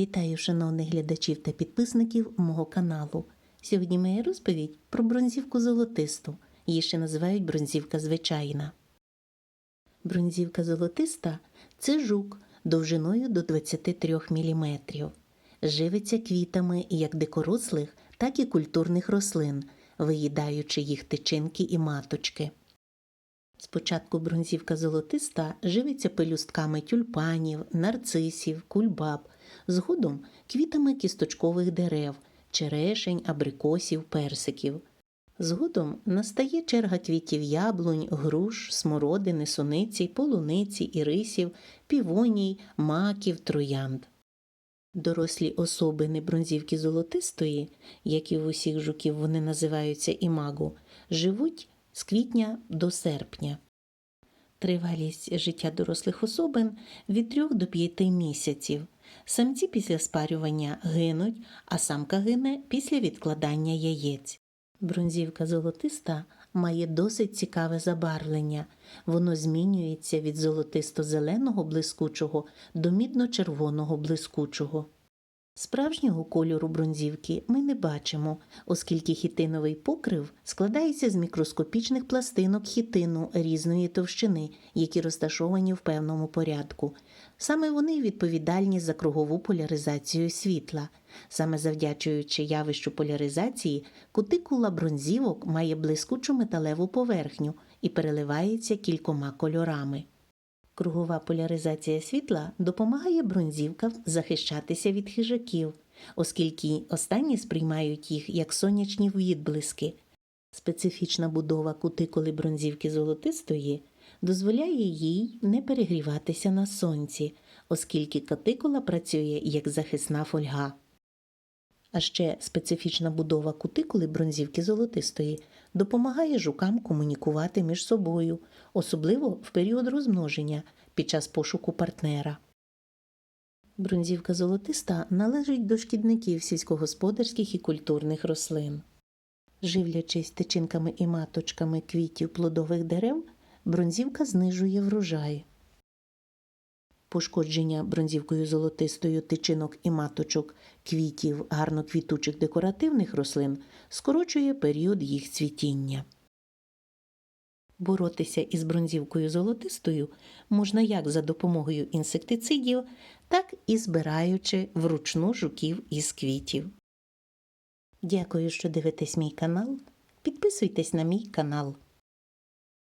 Вітаю шановних глядачів та підписників мого каналу. Сьогодні моя розповідь про бронзівку золотисту. Її ще називають бронзівка звичайна. Бронзівка золотиста це жук довжиною до 23 мм. Живиться квітами як дикорослих, так і культурних рослин, виїдаючи їх тичинки і маточки. Спочатку бронзівка золотиста живиться пелюстками тюльпанів, нарцисів, кульбаб, згодом квітами кісточкових дерев, черешень, абрикосів, персиків. Згодом настає черга квітів яблунь, груш, смородини, суниці, полуниці, ірисів, півоній, маків, троянд. Дорослі особини бронзівки золотистої, як і в усіх жуків вони називаються імагу, живуть з квітня до серпня. Тривалість життя дорослих особин від 3 до 5 місяців. Самці після спарювання гинуть, а самка гине після відкладання яєць. Бронзівка золотиста має досить цікаве забарвлення. Воно змінюється від золотисто-зеленого блискучого до мідно-червоного блискучого. Справжнього кольору бронзівки ми не бачимо, оскільки хітиновий покрив складається з мікроскопічних пластинок хітину різної товщини, які розташовані в певному порядку. Саме вони відповідальні за кругову поляризацію світла. Саме завдячуючи явищу поляризації, кутикула бронзівок має блискучу металеву поверхню і переливається кількома кольорами. Кругова поляризація світла допомагає бронзівкам захищатися від хижаків, оскільки останні сприймають їх як сонячні відблиски. Специфічна будова кутикули бронзівки золотистої дозволяє їй не перегріватися на сонці, оскільки кутикула працює як захисна фольга. А ще специфічна будова кутикули бронзівки золотистої допомагає жукам комунікувати між собою, особливо в період розмноження під час пошуку партнера. Бронзівка золотиста належить до шкідників сільськогосподарських і культурних рослин. Живлячись тичинками і маточками квітів плодових дерев, бронзівка знижує врожай. Пошкодження бронзівкою золотистою тичинок і маточок квітів гарноквітучих декоративних рослин скорочує період їх цвітіння. Боротися із бронзівкою золотистою можна як за допомогою інсектицидів, так і збираючи вручну жуків із квітів. Дякую, що дивитесь мій канал. Підписуйтесь на мій канал.